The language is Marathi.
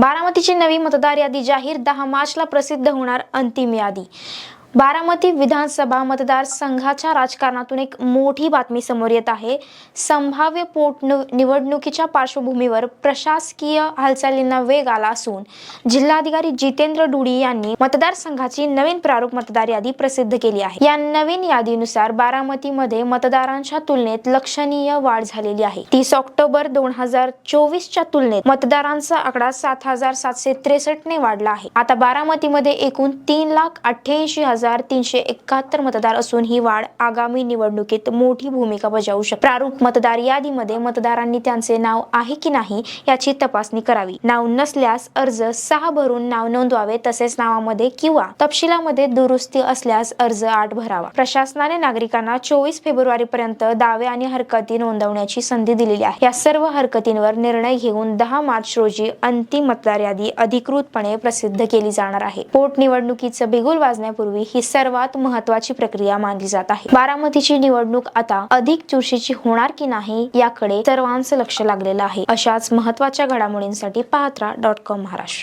बारामतीची नवी मतदार यादी जाहीर दहा मार्चला प्रसिद्ध होणार अंतिम यादी. बारामती विधानसभा मतदारसंघाच्या राजकारणातून एक मोठी बातमी समोर येत आहे. संभाव्य पोटनिवडणुकीच्या पार्श्वभूमीवर प्रशासकीय हालचालींना वेग आला असून जिल्हाधिकारी जितेंद्र डुडी यांनी मतदारसंघाची नवीन प्रारूप मतदार यादी प्रसिद्ध केली आहे. या नवीन यादीनुसार बारामतीमध्ये मतदारांच्या तुलनेत लक्षणीय वाढ झालेली आहे. तीस ऑक्टोबर दोन हजार चोवीसच्या तुलनेत मतदारांचा आकडा सात हजार सातशे त्रेसष्ट ने वाढला आहे. आता बारामतीमध्ये एकूण तीन लाख अठ्ठ्याऐंशी हजार तीनशे एकाहत्तर मतदार असून ही वाढ आगामी निवडणुकीत मोठी भूमिका बजावू शकते. प्रारूप मतदार यादीमध्ये मतदारांनी त्यांचे नाव आहे की नाही याची तपासणी करावी. नाव नसल्यास अर्ज सहा भरून नाव नोंदवावे तसेच नावामध्ये किंवा तपशिलामध्ये दुरुस्ती असल्यास अर्ज आठ भरावा. प्रशासनाने नागरिकांना चोवीस फेब्रुवारी पर्यंत दावे आणि हरकती नोंदवण्याची संधी दिलेली आहे. या सर्व हरकतींवर निर्णय घेऊन दहा मार्च रोजी अंतिम मतदार यादी अधिकृतपणे प्रसिद्ध केली जाणार आहे. पोटनिवडणुकीचं बिगुल वाजण्यापूर्वी ही सर्वात महत्वाची प्रक्रिया मानली जात आहे. बारामतीची निवडणूक आता अधिक चुरशीची होणार की नाही याकडे सर्वांचं लक्ष लागलेलं आहे. अशाच महत्त्वाच्या घडामोडींसाठी पाहत्रा डॉट कॉम महाराष्ट्र.